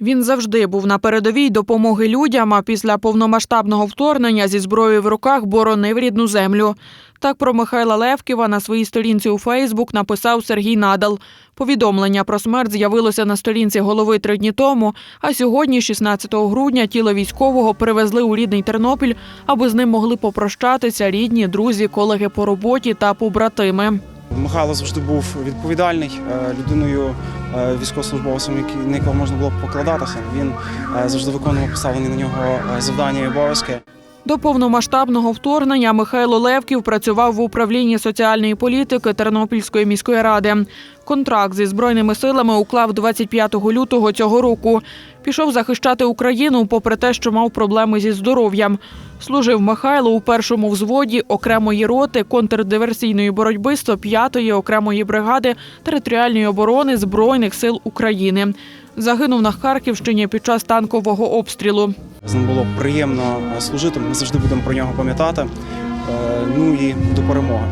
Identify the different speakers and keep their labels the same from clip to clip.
Speaker 1: Він завжди був на передовій допомоги людям, а після повномасштабного вторгнення зі зброєю в руках боронив рідну землю. Так про Михайла Левківа на своїй сторінці у Фейсбук написав Сергій Надал. Повідомлення про смерть з'явилося на сторінці голови три дні тому. А сьогодні, 16 грудня, тіло військового привезли у рідний Тернопіль, аби з ним могли попрощатися рідні, друзі, колеги по роботі та побратими.
Speaker 2: Михайло завжди був відповідальний е, людиною, е, військовослужбовцем, на якого можна було покладатися. Він е, завжди виконував поставлені на нього завдання і обов'язки.
Speaker 1: До повномасштабного вторгнення Михайло Левків працював в управлінні соціальної політики Тернопільської міської ради. Контракт зі збройними силами уклав 25 лютого цього року. Пішов захищати Україну, попри те, що мав проблеми зі здоров'ям. Служив Михайло у першому взводі окремої роти контрдиверсійної боротьби 105-ї окремої бригади територіальної оборони Збройних сил України. Загинув на Харківщині під час танкового обстрілу.
Speaker 2: З ним було приємно служити. Ми завжди будемо про нього пам'ятати. Е, Ну і до перемоги.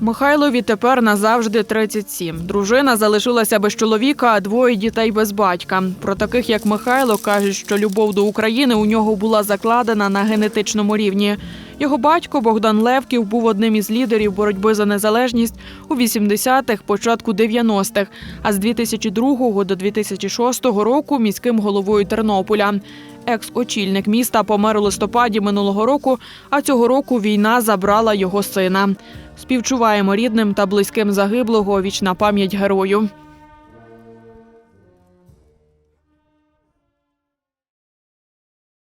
Speaker 1: Михайлові тепер назавжди 37. Дружина залишилася без чоловіка, а двоє дітей без батька. Про таких, як Михайло, кажуть, що любов до України у нього була закладена на генетичному рівні. Його батько Богдан Левків був одним із лідерів боротьби за незалежність у 80-х, початку 90-х, а з 2002 до 2006 року міським головою Тернополя. Екс-очільник міста помер у листопаді минулого року, а цього року війна забрала його сина. Співчуваємо рідним та близьким загиблого. Вічна пам'ять герою.